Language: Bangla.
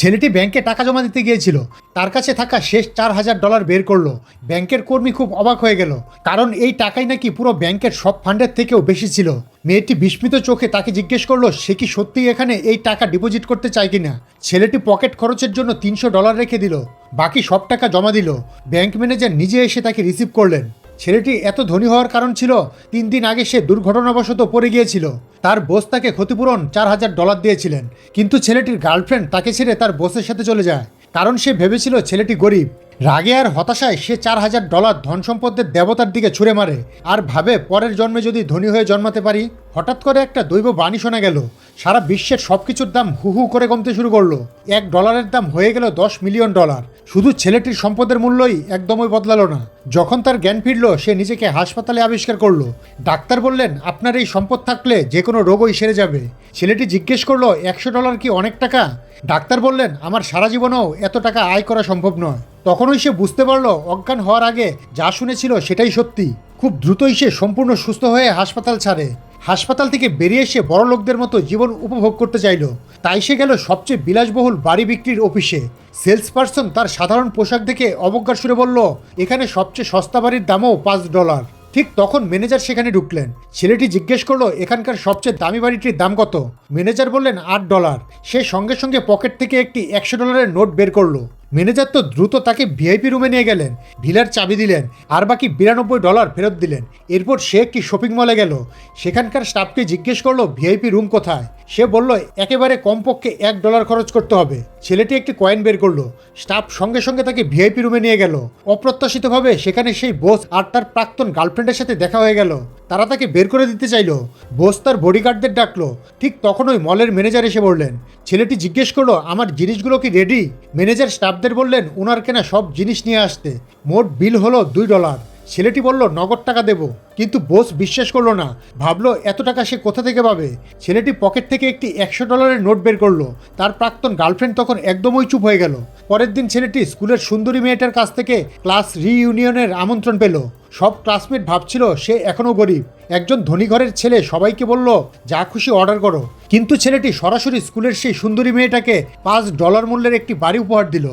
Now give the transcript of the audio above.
ছেলেটি ব্যাংকে টাকা জমা দিতে গিয়েছিল। তার কাছে থাকা শেষ চার হাজার ডলার বের করল। ব্যাংকের কর্মী খুব অবাক হয়ে গেল। কারণ এই টাকাই নাকি পুরো ব্যাংকের সব ফান্ডের থেকেও বেশি ছিল। মেয়েটি বিস্মিত চোখে তাকে জিজ্ঞেস করল, সে কি সত্যিই এখানে এই টাকা ডিপোজিট করতে চায় কিনা? ছেলেটি পকেট খরচের জন্য তিনশো ডলার রেখে দিল। বাকি সব টাকা জমা দিল। ব্যাংক ম্যানেজার নিজে এসে তাকে রিসিভ করলেন। ছেলেটি এত ধনী হওয়ার কারণ ছিল, তিন দিন আগে সে দুর্ঘটনাবশত পড়ে গিয়েছিল। তার বোস তাকে ক্ষতিপূরণ চার হাজার ডলার দিয়েছিলেন, কিন্তু ছেলেটির গার্লফ্রেন্ড তাকে ছেড়ে তার বোসের সাথে চলে যায়। কারণ সে ভেবেছিল ছেলেটি গরিব। রাগে আর হতাশায় সে চার হাজার ডলার ধন সম্পদের দেবতার দিকে ছুঁড়ে মারে আর ভাবে পরের জন্মে যদি ধনী হয়ে জন্মাতে পারি, হঠাৎ করে একটা দৈব বাণী শোনা গেল। সারা বিশ্বের সব কিছুর দাম হু হু করে কমতে শুরু করল। এক ডলারের দাম হয়ে গেল দশ মিলিয়ন ডলার শুধু ছেলেটির সম্পদের মূল্যই একদমই বদলালো না। যখন তার জ্ঞান ফিরল, সে নিজেকে হাসপাতালে আবিষ্কার করল। ডাক্তার বললেন, আপনার এই সম্পদ থাকলে যে কোনো রোগই সেরে যাবে। ছেলেটি জিজ্ঞেস করল, একশো ডলার কি অনেক টাকা? ডাক্তার বললেন, আমার সারা জীবনেও এত টাকা আয় করা সম্ভব নয়। তখনই সে বুঝতে পারল, অজ্ঞান হওয়ার আগে যা শুনেছিল সেটাই সত্যি। খুব দ্রুতই সে সম্পূর্ণ সুস্থ হয়ে হাসপাতাল ছাড়ে। হাসপাতাল থেকে বেরিয়ে এসে বড় লোকদের মতো জীবন উপভোগ করতে চাইল। তাই সে গেল সবচেয়ে বিলাসবহুল বাড়ি বিক্রির অফিসে। সেলস পারসন তার সাধারণ পোশাক দেখে অবজ্ঞার সুরে বলল, এখানে সবচেয়ে সস্তা বাড়ির দামও পাঁচ ডলার। ঠিক তখন ম্যানেজার সেখানে ঢুকলেন। ছেলেটি জিজ্ঞেস করল, এখানকার সবচেয়ে দামি বাড়িটির দাম কত? ম্যানেজার বললেন, আট ডলার। সে সঙ্গে সঙ্গে পকেট থেকে একটি একশো ডলারের নোট বের করল। ম্যানেজার তো দ্রুত তাকে ভিআইপি রুমে নিয়ে গেলেন, ভিলার চাবি দিলেন, আর বাকি বিরানব্বই ডলার ফেরত দিলেন। এরপর সে একটি শপিং মলে গেল? সেখানকার স্টাফকে জিজ্ঞেস করল, ভিআইপি রুম কোথায়? সে বলল, একেবারে কমপক্ষে এক ডলার খরচ করতে হবে। ছেলেটি একটি কয়েন বের করল। স্টাফ সঙ্গে সঙ্গে তাকে ভিআইপি রুমে নিয়ে গেল। অপ্রত্যাশিতভাবে সেখানে সেই বোস আর তার প্রাক্তন গার্লফ্রেন্ডের সাথে দেখা হয়ে গেল। তারা তাকে বের করে দিতে চাইল। বোস তার বডিগার্ডদের ডাকলো। ঠিক তখনই মলের ম্যানেজার এসে বললেন, ছেলেটি জিজ্ঞেস করল, আমার জিনিসগুলো কি রেডি ম্যানেজার স্টাফদের বললেন ওনার কেনা সব জিনিস নিয়ে আসতে। মোট বিল হলো দুই ডলার। ছেলেটি বলল, নগদ টাকা দেব। কিন্তু বোস বিশ্বাস করল না। ভাবলো, এত টাকা সে কোথা থেকে পাবে? ছেলেটি পকেট থেকে একটি একশো ডলারের নোট বের করল। তার প্রাক্তন গার্লফ্রেন্ড তখন একদমই চুপ হয়ে গেল। পরের দিন ছেলেটি স্কুলের সুন্দরী মেয়েটার কাছ থেকে ক্লাস রিইউনিয়নের আমন্ত্রণ পেল। সব ক্লাসমেট ভাবছিল, সে এখনও গরিব। একজন ধনী ঘরের ছেলে সবাইকে বলল, যা খুশি অর্ডার করো। কিন্তু ছেলেটি সরাসরি স্কুলের সেই সুন্দরী মেয়েটাকে পাঁচ ডলার মূল্যের একটি বাড়ি উপহার দিল।